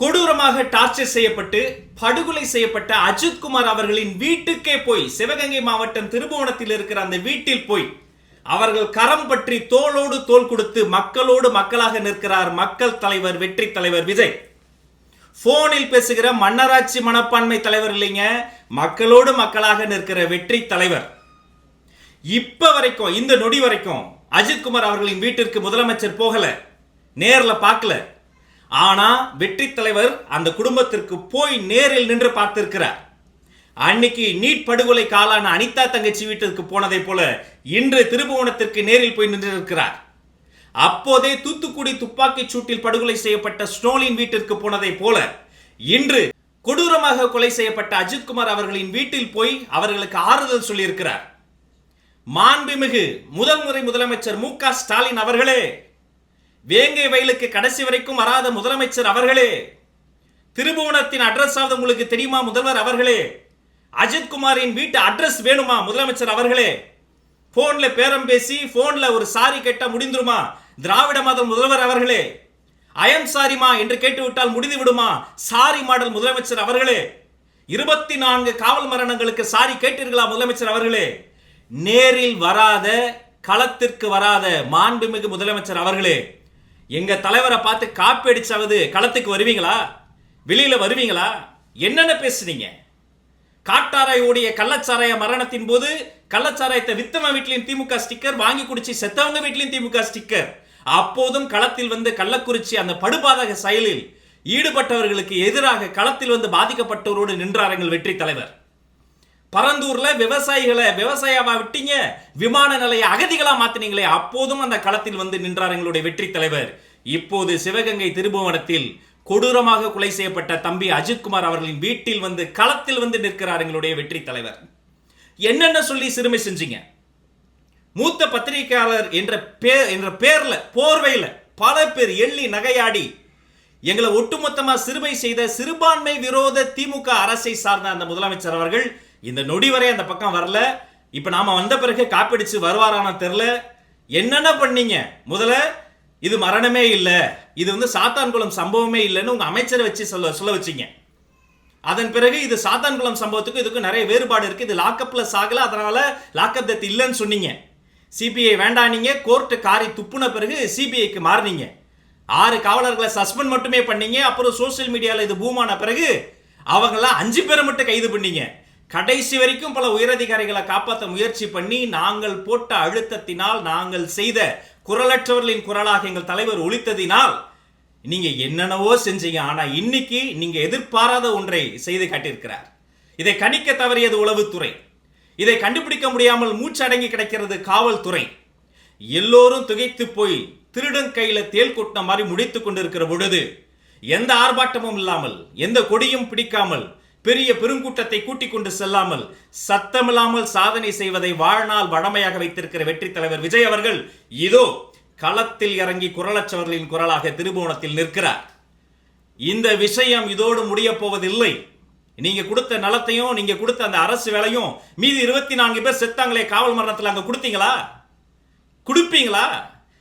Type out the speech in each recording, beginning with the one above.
கொடூரமாக டார்ச்சர் செய்யப்பட்டு படுகொலை செய்யப்பட்ட அஜித்குமார் அவர்களின் வீட்டுக்கே போய் சிவகங்கை மாவட்டம் திருபுவனத்தில் இருக்கிற அந்த வீட்டில் போய் அவர்கள் கரம் பற்றி தோளோடு தோள் கொடுத்து மக்களோடு மக்களாக நிற்கிறார் மக்கள் தலைவர் வெற்றி தலைவர் விஜய். போனில் பேசுகிற மன்னராட்சி மனப்பான்மை தலைவர் இல்லைங்க மக்களோடு மக்களாக நிற்கிற வெற்றி தலைவர். இப்ப வரைக்கும் இந்த நொடி வரைக்கும் அஜித்குமார் அவர்களின் வீட்டிற்கு முதலமைச்சர் போகல நேரில் பார்க்கல. ஆனா வெற்றி தலைவர் அந்த குடும்பத்திற்கு போய் நேரில் நின்று பார்த்திருக்கிறார். அன்னைக்கு நீட் படுகொலை காலான அனிதா தங்கச்சி வீட்டிற்கு போனதை போல இன்று திருபுவனத்திற்கு நேரில் போய் நின்றிருக்கிறார். அப்போதே தூத்துக்குடி துப்பாக்கிச் சூட்டில் படுகொலை செய்யப்பட்ட ஸ்னோலின் வீட்டிற்கு போனதை போல இன்று கொடூரமாக கொலை செய்யப்பட்ட அஜித்குமார் அவர்களின் வீட்டில் போய் அவர்களுக்கு ஆறுதல் சொல்லியிருக்கிறார். மாண்புமிகு முதல் முறை முதலமைச்சர் மு க ஸ்டாலின் அவர்களே வேங்கை வயலுக்கு கடைசி வரைக்கும் வராத முதலமைச்சர் அவர்களே. திருபுவனத்தின் அட்ரஸ் ஆவது உங்களுக்கு தெரியுமா முதல்வர் அவர்களே? அஜித்குமாரின் வீட்டு அட்ரஸ் வேணுமா முதலமைச்சர் அவர்களே? போன்ல பேரம் பேசி போன்ல ஒரு சாரி கேட்டால் முடிந்துருமா திராவிட மாதம் முதல்வர் அவர்களே? அயம் சாரிமா என்று கேட்டுவிட்டால் முடிந்து விடுமா சாரி மாடல் முதலமைச்சர் அவர்களே? இருபத்தி நான்கு காவல் மரணங்களுக்கு சாரி கேட்டீர்களா முதலமைச்சர் அவர்களே? நேரில் வராத களத்திற்கு வராத மாண்புமிகு முதலமைச்சர் அவர்களே. எங்க தலைவரை பார்த்து காப்பி அடிச்சாவது களத்துக்கு வருவீங்களா? வெளியில வருவீங்களா? என்னென்ன பேசுனீங்க? காட்டாராயோடைய கள்ளச்சாராய மரணத்தின் போது கள்ளச்சாராயத்தை வித்தவன் வீட்லையும் திமுக ஸ்டிக்கர் வாங்கி குடிச்சு செத்தவங்க வீட்லையும் திமுக ஸ்டிக்கர் அப்போதும் களத்தில் வந்து கள்ளக்குறிச்சி அந்த படுபாதக செயலில் ஈடுபட்டவர்களுக்கு எதிராக களத்தில் வந்து பாதிக்கப்பட்டவரோடு நின்றார் எங்கள் வெற்றி தலைவர். பரந்தூர்ல விவசாயிகளை விவசாயமா விட்டீங்க? விமான நிலைய அகதிகளா மாத்தினீங்களே அப்போதும் அந்த களத்தில் வந்து நின்றார் எங்களுடைய வெற்றி தலைவர். இப்போது சிவகங்கை திருபுவனத்தில் கொடூரமாக கொலை செய்யப்பட்ட தம்பி அஜித்குமார் அவர்களின் வீட்டில் வந்து களத்தில் வந்து நிற்கிறார் எங்களுடைய வெற்றி தலைவர். என்னென்ன சொல்லி சிறுமை செஞ்சீங்க? மூத்த பத்திரிகையாளர் என்ற பேர் என்ற பேர்ல போர்வையில பல பேர் எள்ளி நகையாடி எங்களை ஒட்டுமொத்தமா சிறுமை செய்த சிறுபான்மை விரோத திமுக அரசை சார்ந்த அந்த முதலமைச்சர் அவர்கள் இந்த நொடி வரை அந்த பக்கம் வரல. இப்போ நாம வந்த பிறகு காப்பிடிச்சு வருவாரான தெரில என்னென்ன பண்ணீங்க? முதல்ல இது மரணமே இல்லை. இது வந்து சாத்தான்குளம் சம்பவமே இல்லைன்னு உங்க அமைச்சரை வச்சு சொல்ல சொல்ல வச்சிங்க. அதன் பிறகு இது சாத்தான்குளம் சம்பவத்துக்கும் இதுக்கும் நிறைய வேறுபாடு இருக்கு. இது லாக்அப்ல சாகல அதனால லாக்கப் டெத் இல்லைன்னு சொன்னீங்க. சிபிஐ வேண்டானீங்க கோர்ட்டு காரி துப்புன பிறகு சிபிஐக்கு மாறினீங்க. ஆறு காவலர்களை சஸ்பெண்ட் மட்டுமே பண்ணீங்க. அப்புறம் சோஷியல் மீடியாவில் இது பூமான பிறகு அவங்களாம் அஞ்சு பேரை மட்டும் கைது பண்ணீங்க. கடைசி வரைக்கும் பல உயரதிகாரிகளை காப்பாற்ற முயற்சி பண்ணி நாங்கள் போட்ட அழுத்தத்தினால் நாங்கள் செய்த குரலற்றவர்களின் குரலாக எங்கள் தலைவர் ஒழித்ததினால் நீங்க என்னென்னவோ செஞ்சீங்க ஆனா இன்னைக்கு நீங்க எதிர்பாராத ஒன்றை செய்து காட்டியிருக்கிறார். இதை கணிக்க தவறியது உளவுத்துறை. இதை கண்டுபிடிக்க முடியாமல் மூச்சடங்கி கிடைக்கிறது காவல்துறை. எல்லோரும் திகைத்து போய் திருடன் கையில தேல் கொட்டின மாதிரி முடித்து கொண்டிருக்கிற பொழுது எந்த ஆர்ப்பாட்டமும் இல்லாமல் எந்த கொடியும் பிடிக்காமல் பெரிய பெருங்கூட்டத்தை கூட்டிக் கொண்டு செல்லாமல் சத்தமில்லாமல் சாதனை செய்வதை வாழ்நாள் வழமையாக வைத்திருக்கிற வெற்றி தலைவர் விஜய் அவர்கள் இதோ களத்தில் இறங்கி குரலற்றவர்களின் குரலாக திருபுவனத்தில் நிற்கிறார். இந்த விஷயம் இதோடு முடிய போவதில்லை. நீங்க கொடுத்த நலத்தையும் நீங்க கொடுத்த அந்த அரசு வேலையும் மீதி இருபத்தி நான்கு பேர் செத்தாங்களே காவல் மரணத்தில் அங்க கொடுத்தீங்களா? கொடுப்பீங்களா?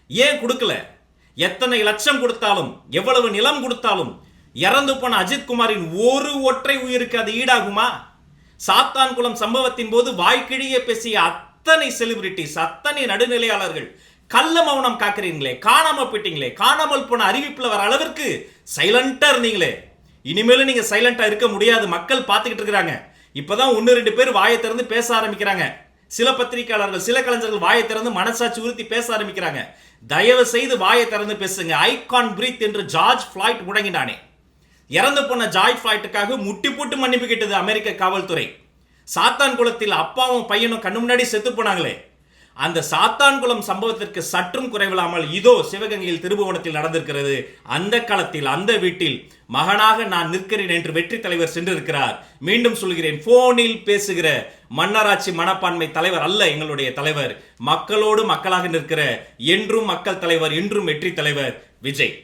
ஏன் கொடுக்கல? எத்தனை லட்சம் கொடுத்தாலும் எவ்வளவு நிலம் கொடுத்தாலும் இறந்து போன அஜித் குமாரின் ஒரு ஒற்றை உயிருக்கு அது ஈடாகுமா? சாத்தான்குளம் சம்பவத்தின் போது வாய்க்கிழியே பேசிய அத்தனை செலிபிரிட்டிஸ் அத்தனை நடுநிலையாளர்கள் கள்ள மௌனம் காக்குறீங்களே காணாம போயிட்டீங்களே காணாமல் போன அறிவிப்பில் வர அளவிற்கு சைலண்டா இருந்தீங்களே. இனிமேலும் நீங்க சைலண்டா இருக்க முடியாது. மக்கள் பார்த்துக்கிட்டு இருக்கிறாங்க. இப்பதான் ஒன்னு ரெண்டு பேர் வாயை திறந்து பேச ஆரம்பிக்கிறாங்க. சில பத்திரிகையாளர்கள் சில கலைஞர்கள் வாயை திறந்து மனசாட்சி உறுத்தி பேச ஆரம்பிக்கிறாங்க. தயவு செய்து வாயை திறந்து பேசுங்க. ஐகான் பிரீத் என்று ஜார்ஜ் ஃபிளாய்ட் முழங்கினானே இறந்து போன ஜாய் ஃபிளாய்ட்டுக்காக முட்டி போட்டு மன்னிப்பு கேட்டது அமெரிக்க காவல்துறை. சாத்தான் குளத்தில் அப்பாவும் பையனும் கண்ணு முன்னாடி செத்து போனாங்களே. அந்த சாத்தான்குளம் சம்பவத்திற்கு சற்றும் குறைவில்லாமல் இதோ சிவகங்கையில் திருபுவனத்தில் நடந்திருக்கிறது. அந்த களத்தில் அந்த வீட்டில் மகனாக நான் நிற்கிறேன் என்று வெற்றி தலைவர் சென்றிருக்கிறார். மீண்டும் சொல்கிறேன் போனில் பேசுகிற மன்னராட்சி மனப்பான்மை தலைவர் அல்ல எங்களுடைய தலைவர். மக்களோடு மக்களாக நிற்கிற என்றும் மக்கள் தலைவர் என்றும் வெற்றி தலைவர் விஜய்.